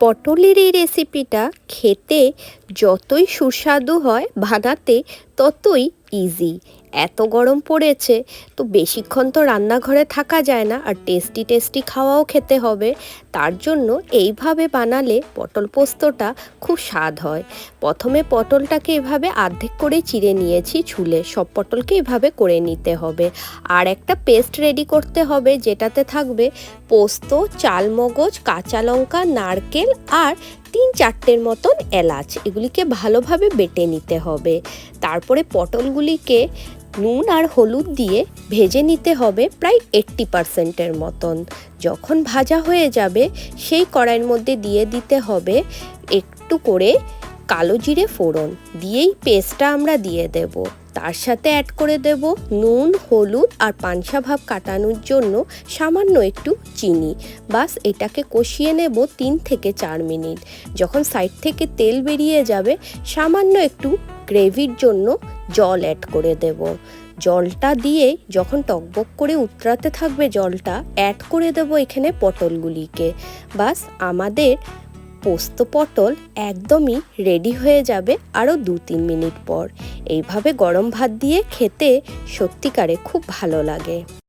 পটলের এই রেসিপিটা খেতে যতই সুস্বাদু হয় বানাতে ততই ইজি এত গরম পড়েছে, তো বেশিক্ষণ তো রান্নাঘরে থাকা যায় না, আর টেস্টি টেস্টি খাওয়াও খেতে হবে। তার জন্য এইভাবে বানালে পটল পোস্তটা খুব স্বাদ হয়। প্রথমে পটলটাকে এভাবে অর্ধেক করে চিড়ে নিয়েছি ছুলে, সব পটলকে এভাবে করে নিতে হবে। আর একটা পেস্ট রেডি করতে হবে, যেটাতে থাকবে পোস্ত, চালমগজ, কাঁচা লঙ্কা, নারকেল আর তিন চারটের মতন এলাচ। এগুলিকে ভালোভাবে বেটে নিতে হবে। তারপরে পটলগুলিকে নুন আর হলুদ দিয়ে ভেজে নিতে হবে প্রায় এইট্টি পারসেন্টের মতন। যখন ভাজা হয়ে যাবে, সেই কড়াইয়ের মধ্যে দিয়ে দিতে হবে একটু করে কালো জিরে ফোড়ন। দিয়েই পেস্টটা আমরা দিয়ে দেব। তার সাথে অ্যাড করে দেব নুন, হলুদ আর পানসা ভাব কাটানোর জন্য সামান্য একটু চিনি। বাস এটাকে কষিয়ে নেব তিন থেকে চার মিনিট। যখন সাইড থেকে তেল বেরিয়ে যাবে, সামান্য একটু গ্রেভির জন্য জল অ্যাড করে দেব। জলটা দিয়ে যখন টকবক করে উতরাতে থাকবে জলটা অ্যাড করে দেব এখানে পটলগুলিকে। বাস আমাদের পোস্ত পটল একদমই রেডি হয়ে যাবে আরও দু তিন মিনিট পর। এইভাবে গরম ভাত দিয়ে খেতে সত্যিকারে খুব ভালো লাগে।